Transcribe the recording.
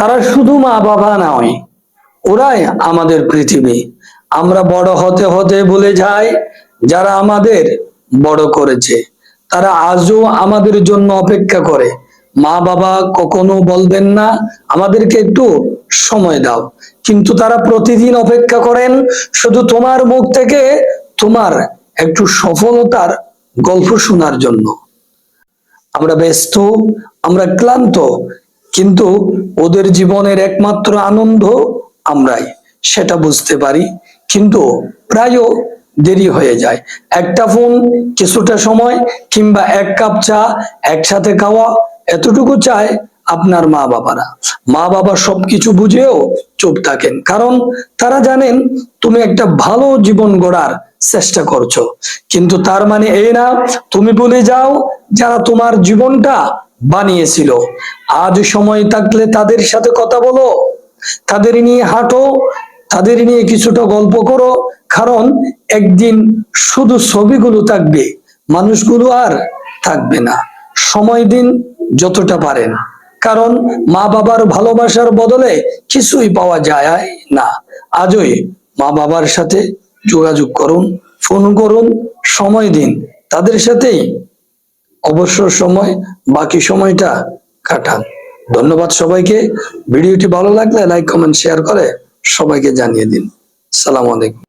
তারা শুধু মা বাবা নয়, ওরাই আমাদের পৃথিবী। আমরা বড় হতে হতে ভুলে যাই, যারা আমাদের বড় করেছে। তারা আজও আমাদের জন্য অপেক্ষা করে। মা বাবা কখনো বলবেন না, আমাদেরকে একটু সময় দাও। কিন্তু তারা প্রতিদিন অপেক্ষা করেন, শুধু তোমার মুখ থেকে তোমার একটু সফলতার গল্প শোনার জন্য। আমরা ব্যস্ত, আমরা ক্লান্ত কিন্তু ওদের জীবনের একমাত্র আনন্দ আমরাই, সেটা বুঝতে পারি। কিন্তু প্রায়ও দেরি হয়ে যায়। একটা ফোন কিছুটা সময় কিংবা এক কাপ চা একসাথে খাওয়া এতটুকু চায় আপনার মা বাবারা মা বাবা সবকিছু বুঝেও চুপ থাকেন। কারণ তারা জানেন, তুমি একটা ভালো জীবন গড়ার চেষ্টা করছ। কিন্তু তার মানে এই না, তুমি ভুলে যাও, যারা তোমার জীবনটা বানিয়েছিল। আজ সময় থাকলে তাদের সাথে কথা বলো, তাদের নিয়ে হাঁটো, তাদের নিয়ে কিছুটা গল্প করো। কারণ একদিন শুধু ছবিগুলো থাকবে, মানুষগুলো আর থাকবে না। সময় দিন যতটা পারেন। কারণ মা বাবার ভালোবাসার বদলে কিছুই পাওয়া যায় না। আজই মা বাবার সাথে যোগাযোগ করুন, ফোন করুন, সময় দিন। তাদের সাথেই অবসর সময়, বাকি সময়টা কাটান। ধন্যবাদ সবাইকে। ভিডিওটি ভালো লাগলে লাইক, কমেন্ট, শেয়ার করে সবাইকে জানিয়ে দিন। সালাম আলাইকুম।